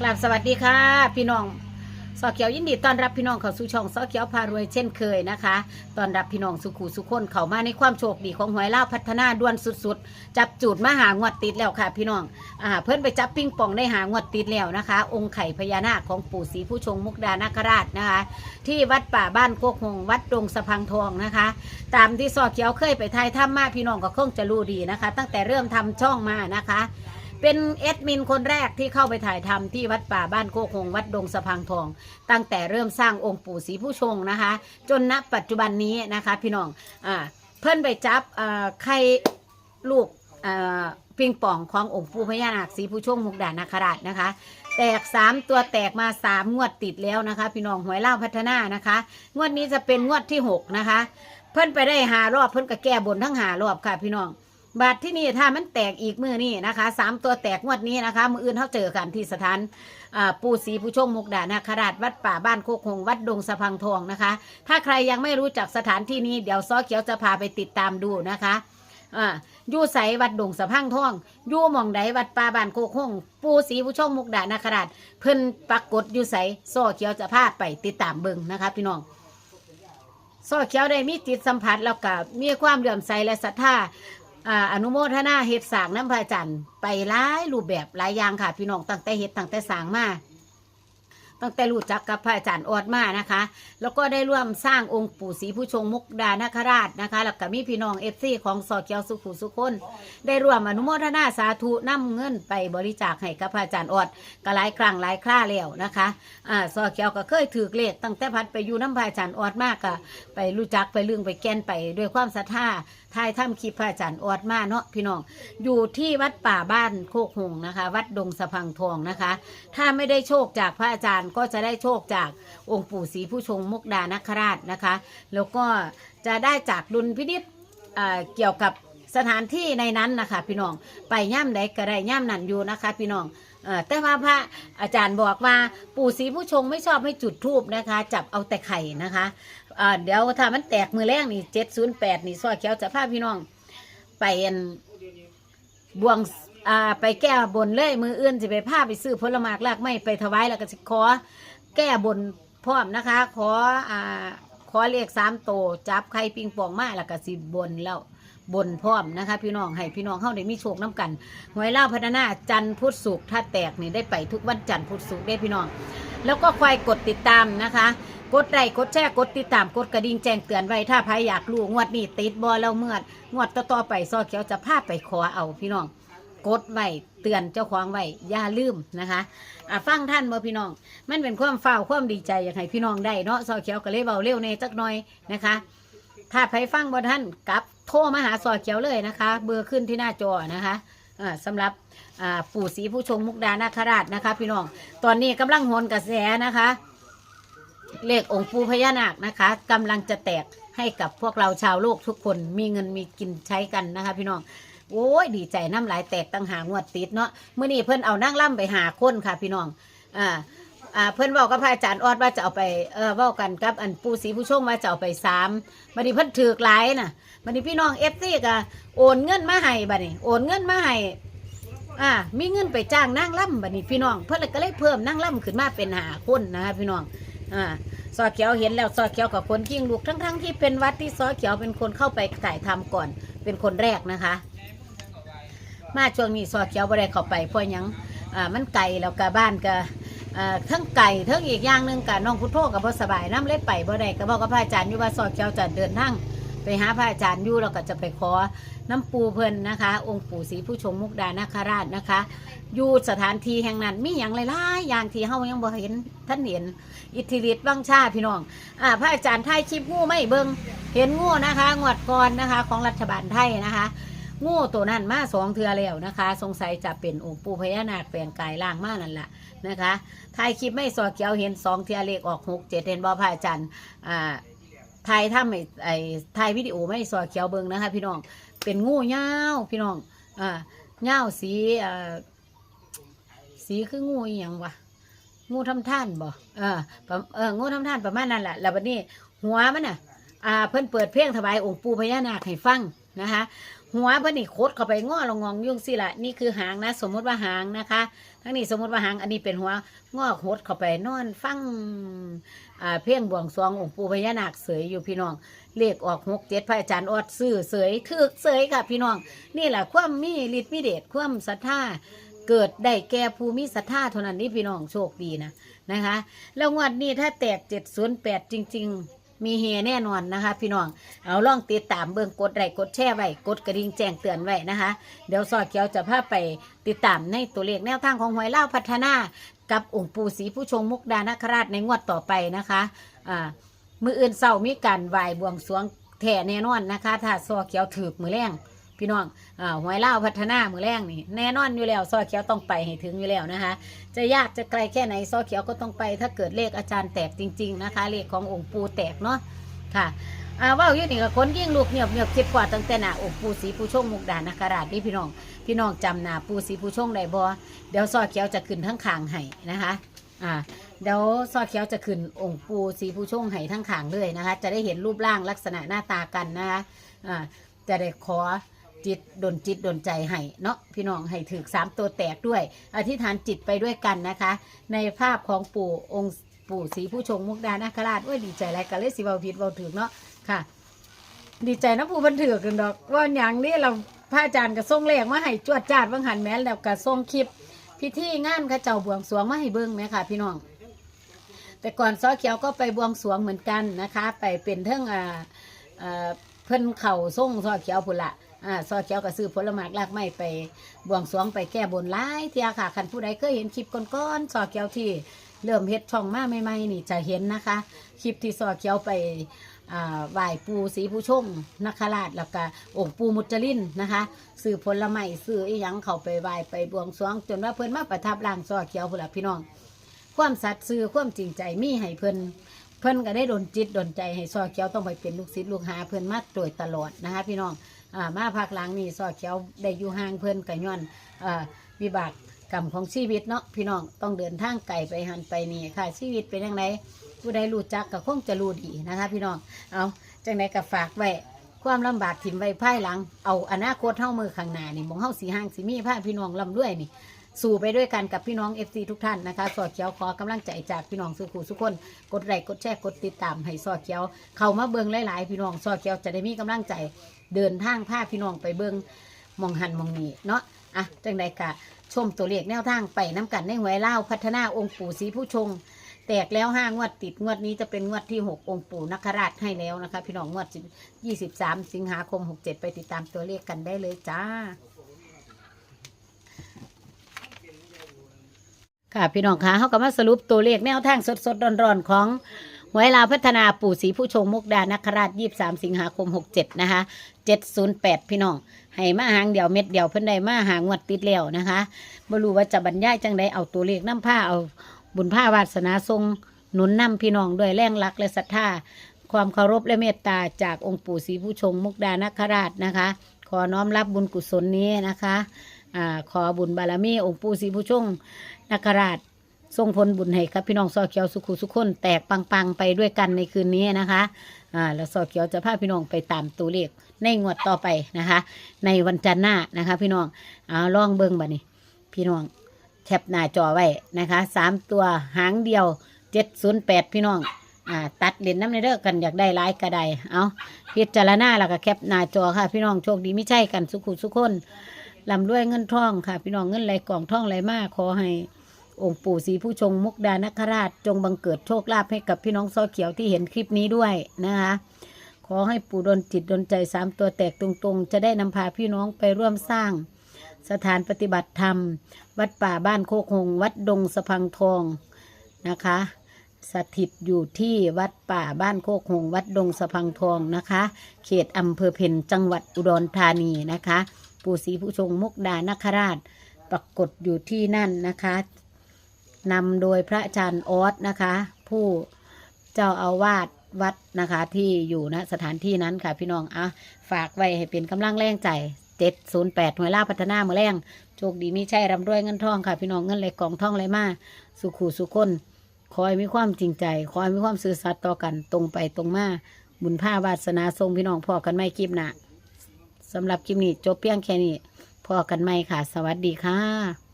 กราบสวัสดีค่ะ พี่น้องสอเขียวยินดีต้อนรับพี่น้องเข้าสู่ช่องสอเขียวพารวยเช่นเคยนะคะต้อนรับพี่น้องสุขูสุขคนเข้ามาในความโชคดีของหวยเล่าพัฒนาด่วนสุดๆ จับจูดมาหางวดติดแล้วค่ะ พี่น้องอ่าเพื่อนไปจับปิ้งปองได้หางวดติดแล้วนะคะ องค์ไข่พญานาคของปู่ศรีผู้ชงมุกดานาคราชนะคะ ที่วัดป่าบ้านโคกหงวัดดงสะพังทองนะคะ ตามที่สอเขียวเคยไปทายถ้ำมาพี่น้องก็คงจะรู้ดีนะคะ ตั้งแต่เริ่มทำช่องมานะคะ เป็นเอดมินคนแรกที่เข้าไปถ่ายทำที่วัดป่าบ้านโคกหงวัดดงสะพังทอง ตั้งแต่เริ่มสร้างองค์ปู่ศรีผู้ชงนะคะ จนณปัจจุบันนี้นะคะ พี่น้องอ่าเพิ่นไปจับอ่าใครลูกอ่าปิงป่องขององค์ปู่พญานาคศรีผู้ชงมุกดานาคราชนะคะ แตกสามตัวแตกมาสามงวดติดแล้วนะคะ พี่น้องหวยเล่าพัฒนานะคะ งวดนี้จะเป็นงวดที่หกนะคะ เพิ่นไปได้หารอบเพิ่นก็แก้บนทั้งหารอบค่ะพี่น้อง บาทที่นี่ถ้ามันแตกอีกมือนี่นะคะสามตัวแตกงวดนี้นะคะ มืออื่นเขาเจอกันที่สถานปู่ศรีผู้ชงมุกดานาคราชวัดป่าบ้านโคกหงวัดดงสะพังทองนะคะ ถ้าใครยังไม่รู้จักสถานที่นี้ เดี๋ยวซอเขียวจะพาไปติดตามดูนะคะอยู่ใสวัดดงสะพังทองอยู่มองใดวัดป่าบ้านโคกหงปู่ศรีผู้ชงมุกดานาคราชเพิ่นปรากฏอยู่ใสซอเขียวจะพาไปติดตามเบิ่งนะคะพี่น้องซอเขียวได้มีจิตสัมผัสแล้วก็มีความเลื่อมใสและศรัทธา อ่าอนุโมทนาเฮ็ดสร้างน้ำพระจันทร์ไปหลายรูปแบบหลายอย่างค่ะพี่น้องตั้งแต่เฮ็ดตั้งแต่สร้างมา ตั้งแต่รู้จักกับพระอาจารย์ออดมานะคะ แล้วก็ได้ร่วมสร้างองค์ปู่ศรีผู้ชงมุกดานาคราชนะคะแล้วก็มีพี่น้องเอฟซีของสอเกียวสุขุสุคน ได้ร่วมอนุโมทนาสาธุนำเงินไปบริจาคให้กับพระอาจารย์ออดก็หลายครั้งหลายคราแล้วนะคะอ่าสอเกียวก็เคยถือเลขตั้งแต่พัดไปอยู่น้ำพระอาจารย์ออดมากก็ไปรู้จักไปเรื่องไปแกนไปด้วยความศรัทธาทายถ้ำคลิปพระอาจารย์ออดมาเนาะพี่น้องอยู่ที่วัดป่าบ้านโคกหงนะคะ วัดดงสะพังทองนะคะ ถ้าไม่ได้โชคจากพระอาจารย์ก็จะได้โชคจากองค์ปู่ศรีผู้ชงมุกดานคราชนะคะ แล้วก็จะได้จากดุลพินิษเเกี่ยวกับสถานที่ในนั้นนะคะพี่น้องไปย่ำใดก็ได้ย่ำนั่นอยู่นะคะพี่น้องอแต่ว่าพระอาจารย์บอกว่าปู่ศรีผู้ชงไม่ชอบให้จุดธูปนะคะ จับเอาแต่ไข่นะคะอ่าเดี๋ยวถ้ามันแตกมือแรกนี่เจ็ดศูนย์แปดนี่ซอยเขียวจะพาพี่น้องไปบวง อ่าไปแก้บนเลยมืออื่นจะไปพาไปซื้อผลไม้ลากไม้ไปถวายแล้วก็จะขอแก้บนพร้อมนะคะ ขออ่าขอเลขสามโตจับไข่ปิงปองมาแล้วก็สิบนแล้วบนพร้อมนะคะ พี่น้องให้พี่น้องเข้าได้มีโชคน้กันหวยเล่าพัฒนาจันพุทธศุกร์ถ้าแตกนี่ได้ไปทุกวันจันทพุทธศุกร์ได้พี่น้อง แล้วก็ควายกดติดตามนะคะ กดไลค์กดแชร์กดติดตามกดกระดิ่งแจ้งเตือนไว้ถ้าใครอยากรู้งวดนี้ติดบอแล้วเมื่องวดต่อๆไปซอเขียวจะพาไปขอเอาพี่น้อง กดไว้เตือนเจ้าของไว้อย่าลืมนะคะอะฟังท่านบ่พี่น้อง มันเป็นความฝ้าวความดีใจอยากให้พี่น้องได้เนาะซอเขียวก็เลยเบาเร็วในจักหน่อยนะคะ ถ้าใครฟังบ่ท่านกลับโทรมาหาซอเขียวเลยนะคะ เบอร์ขึ้นที่หน้าจอนะคะอ่าสำหรับอ่าปู่ศรีผู้ชงมุกดานาคราชนะคะ พี่น้อง ตอนนี้กำลังโหนกระแสนะคะ เลของค์ปู่พญานาคนะคะกำลังจะแตกให้กับพวกเราชาวโลกทุกคนมีเงินมีกินใช้กันนะคะ พี่น้อง โอ้ยดีใจน้ำลายแตกตั้งหางวดติดเนาะเมื่อนี้เพิ่นเอานั่งล่ำไปหาคนค่ะพี่น้องอ่าอ่าเพิ่นบอกกับพระอาจารย์ออดว่าจะเอาไปเออว้ากันกับอันปูศรีผู้ชงว่าจะเอาไปสามบัดนี้เพิ่นถือกหลายน่ะบัดนี้พี่น้องเอฟซีก็โอนเงินมาให้บัดนี้โอนเงินมาให้อ่ามีเงินไปจ้างนั่งล่ำบัดนี้พี่น้องเพิ่นก็เลยเพิ่มนั่งล่ำขึ้นมาเป็นหาคนนะคะพี่น้องอ่าซอเขียวเห็นแล้วซอเขียวกับคนกิ้งลูกทั้งๆที่เป็นวัดที่ซอเขียวเป็นคนเข้าไปถ่ายทำก่อน เป็นคนแรกนะคะ มาช่วงนี้ซอเขียวบ่ได้เข้าไปเพราะหยังอ่ามันไกลแล้วก็บ้านก็อ่าทั้งไก่ทั้งอีกอย่างหนึงกับน้องพุทโธกับบ่สบายน้ำเล็ไปบ่ได้ก็บอกกับพระอาจารย์อยู่ว่าซอเขียวจะเดินทางไปหาพระอาจารย์อยู่แล้วก็จะไปขอน้ำปูเพิ่นนะคะ องค์ปู่ศรีผู้ชมมุกดานาคราชนะคะ อยู่สถานที่แห่งนั้นมีอย่างหลายๆอย่างที่เฮายังบ่เห็นท่านเห็น อิทธิฤทธิ์วังชาพี่น้องอ่าพระอาจารย์ไทยคลิปงูไม่เบิงเห็นงูนะคะงวดก่อนนะคะ ของรัฐบาลไทยนะคะ งูตัวนั้นมาสองเทือแล้วนะคะ สงสัยจะเป็นองค์ปู่พญานาคแปลงกายล่างมานั่นแหละนะคะถ่ายคลิปไม่สอเกียวเห็นสองเทือเลขออกหกเจ็ดเห็นบ่พระอาจารย์อ่าถ่ายทำไอ้ไอ้ถ่ายวิดีโอไม่สอเขียวเบิงนะคะ พี่น้องเป็นงูเงาพี่น้องอ่าเงาสีอ่าสีคืองูอีหยังวะงูทำท่านบ่เออเอองูทำท่านประมาณนั้นแหละแล้ววันนี้หัวมันน่ะอ่าเพิ่นเปิดเพลงถวายองค์ปู่พญานาคให้ฟังนะคะ หัวเพิ่นนี่โคดเข้าไปง้อลงงองยุ่งสิละนี่คือหางนะ สมมติว่าหางนะคะ ทั้งนี้สมมติว่าหางอันนี้เป็นหัวงอโคดเข้าไปนอนฟังอ่าเพ่งบวงสรวงองค์ปู่พญานาคเสยอยู่พี่น้องเลขออกหกเจ็ดพระอาจารย์ออดซื้อเสยถึกเสยค่ะ พี่น้อง นี่แหละความมีฤทธิ์มีเดชความศรัทธาเกิดได้แก่ภูมิศรัทธาเท่านั้นนี่พี่น้องโชคดีนะนะคะ แล้วงวดนี้ถ้าแตกเจ็ดศูนย์แปดจริง ๆ มีเฮแน่นอนนะคะ พี่น้อง เอาล่องติดตามเบื้องกดไลค์กดแชร์ไว้ กดกระดิ่งแจ้งเตือนไว้นะคะ เดี๋ยวซอเกียวจะพาไปติดตามในตัวเลขแนวทางของหวยเล่าพัฒนา กับองค์ปู่ศรีผู้ชงมุกดานคราชในงวดต่อไปนะคะอ่ามืออื่นเศร้ามีการไหว้บวงสรวงแถ่แน่นอนนะคะ ถ้าซอเกียวถือมือแรง พี่น้องอ่าหวยเล่าพัฒนามือแรงนี่แน่นอนอยู่แล้วซอเขียวต้องไปให้ถึงอยู่แล้วนะคะ จะยากจะไกลแค่ไหนซอเขียวก็ต้องไป ถ้าเกิดเลขอาจารย์แตกจริง ๆ นะคะ เลขขององค์ปูแตกเนาะค่ะอ่าว่าอยู่นี่ก็คนยิ่งลูกเงียบเงียบคิดกว่าตั้งแต่หน้าองค์ปู่ศรีผู้ชงมุกดานาคราชนี่พี่น้อง พี่น้องจำหน้าปู่ศรีผู้ชงได้บ่เดี๋ยวซอเขียวจะขึ้นทั้งคางให้นะคะอ่าเดี๋ยวซอเขียวจะขึ้นองค์ปู่ศรีผู้ชงให้ทั้งขางเลยนะคะ จะได้เห็นรูปร่างลักษณะหน้าตากันนะคะอ่าจะได้ขอ จิตดนจิตดนใจให้เนาะพี่น้องให้ถือสามตัวแตกด้วย อธิษฐานจิตไปด้วยกันนะคะ ในภาพของปู่องค์ปู่ศรีผู้ชงมุกดานาคราชโอ้ยดีใจอะไรกันเลยสิเบาผิดเบาถือเนาะค่ะ ดีใจนะผู้บันเถือกันดอก ว่าอย่างนี้เราพระอาจารย์ก็ส่งเลขมาให้จวดจาดวังหันแม้แล้วก็ส่งคลิปพิธีงานข้าเจ้าบวงสรวงมาให้เบิ่งไหมค่ะ พี่น้อง แต่ก่อนซอเขียวก็ไปบวงสรวงเหมือนกันนะคะ ไปเป็นเท่งอ่าเพิ่นเข่าส่งซอเขียวพุ่นละ อ่าซอเขียวก็ซื้อผลไม้รากไม้ไปบวงสรวงไปแก้บนหลายเทียค่ะคันผู้ใดเคยเห็นคลิปก้อนๆซอเขียวที่เริ่มเฮ็ดช่องมาใหม่ๆนี่จะเห็นนะคะ คลิปที่ซอเขียวไปอ่าไหว้ปูสีผู้ชงนคราชแล้วก็องค์ปูมุจลินนะคะซื้อผลไม้ซื้ออีหยังเขาไปไหว้ไปบวงสรวง จนว่าเพิ่นมาประทับร่างซอเขียวพุ่นละพี่น้อง ความสัตย์ซื่อความจริงใจมีให้เพิ่นเพิ่นก็ได้ดนจิตดนใจให้ซอเขียวต้องไปเป็นลูกศิษย์ลูกหาเพิ่นมาโดยตลอดนะคะพี่น้อง อ่ามาภาคหลังนี่ซอเขียวได้อยู่ห่างเพิ่นก็ย้อนอ่าวิบากกรรมของชีวิตเนาะพี่น้องต้องเดินทางไกลไปหันไปนี่ค่ะ ชีวิตเป็นยังไงผู้ใดรู้จักก็คงจะรู้ดีนะคะ พี่น้องเอาจังไดก็ฝากไว้ความลำบากถิ่มไว้ภายหลัง เอาอนาคตเท่ามือข้างหน้านี่มองเฮาสีห่างสีมีผ้าพี่น้องลำด้วยนี่ สู่ไปด้วยกันกับพี่น้อง FC ทุกท่านนะคะสอดเขียวขอกำลังใจจากพี่น้องสุขุสุกคนกดไลค์กดแชร์กดติดตามให้สอดเขียว เข้ามาเบิงหลายๆ พี่น้องสอดเขียวจะได้มีกำลังใจเดินทางพาพี่น้องไปเบิงมองหันมองนี้เนาะอะจังใดกะชมตัวเลขแนวทางไปน้กันในหวยเล่าพัฒนาองค์ปู่ศรีผู้ชง แตกแล้วห้างวดติดงวดนี้จะเป็นงวดที่หกองค์ปู่นคราชให้แล้วนะคะ พี่น้องงวดยี่สิบสามสิงหาคมหกเจ็ดไปติดตามตัวเลขกันได้เลยจ้า ค่ะพี่น้องคะเขาก็มาสรุปตัวเลขแนวทางสดๆร้อนๆของหวยลาวพัฒนาปู่ศรีผู้ชงมุกดานคราชยี่สามสิงหาคมหกเจ็ดนะคะเจ็ดศูนย์แปดพี่น้องให้มาหางเดียวเม็ดเดียวเพิ่นได้มาหางวดติดแล้วนะคะบ่รู้ว่าจะบรรยายจังใดเอาตัวเลขน้ำผ้าเอาบุญผ้าวาสนาทรงหนุนนำพี่น้องด้วยแรงรักและศรัทธาความเคารพและเมตตาจากองค์ปู่ศรีผู้ชงมุกดานคราชนะคะ ขอน้อมรับบุญกุศลนี้นะคะ อ่าขอบุญบารมีองค์ปู่ศรีผู้ชงนาคราชทรงผลบุญให้ครับพี่น้องซอเขียวสุขุสุขคนแตกปังๆไปด้วยกันในคืนนี้นะคะอ่าแล้วซอเขียวจะพาพี่น้องไปตามตัวเลขในงวดต่อไปนะคะ ในวันจันทร์หน้านะคะ พี่น้องเอาลองเบิ้งบัดนี้ พี่น้องแคปหน้าจอไว้นะคะสามตัวหางเดียวเจ็ดศูนย์แปดพี่น้องอ่าตัดเลนน้ำในเด้อกันอยากได้หลายกระไดเอาพิจารณาแล้วก็แคปหน้าจอค่ะ พี่น้องโชคดีไม่ใช่กันสุขุสุขคน ลำด้วยเงินทองค่ะ พี่น้องเงินไหลกล่องทองไหลมากขอให้ องค์ปู่ศรีผู้ชงมุกดานคราชจงบังเกิดโชคลาภให้กับพี่น้องซอเขียวที่เห็นคลิปนี้ด้วยนะคะ ขอให้ปู่ดนจิตดนใจสามตัวแตกตรงๆ จะได้นำพาพี่น้องไปร่วมสร้าง สถานปฏิบัติธรรม วัดป่าบ้านโคกหง วัดดงสะพังทองนะคะ สถิตอยู่ที่วัดป่าบ้านโคกหง วัดดงสะพังทองนะคะ เขตอำเภอเพ็ญจังหวัดอุดรธานีนะคะ ปู่ศรีผู้ชงมุกดานคราช ปรากฏอยู่ที่นั่นนะคะนำโดยพระอาจารย์ออสนะคะ ผู้เจ้าอาวาสวัดนะคะที่อยู่ณสถานที่นั้นค่ะพี่น้องอะฝากไว้ให้เป็นกำลังแรงใจเจ็ดศูนย์แปดหน่วยล่าพัฒนาเมือแรงโชคดีมีใช่รำด้วยเงินทองค่ะ พี่น้องเงินไหลกองทองไหลมาสุขูสุขคนคอยมีความจริงใจ คอยมีความซื่อสัตย์ต่อกันตรงไปตรงมาบุญผ้าวาสนาทรงพี่น้องพอกันไม่คลิปหนะส สำหรับคลิปนี้จบเพียงแค่นี้พอกันไหมค่ะ สวัสดีค่ะ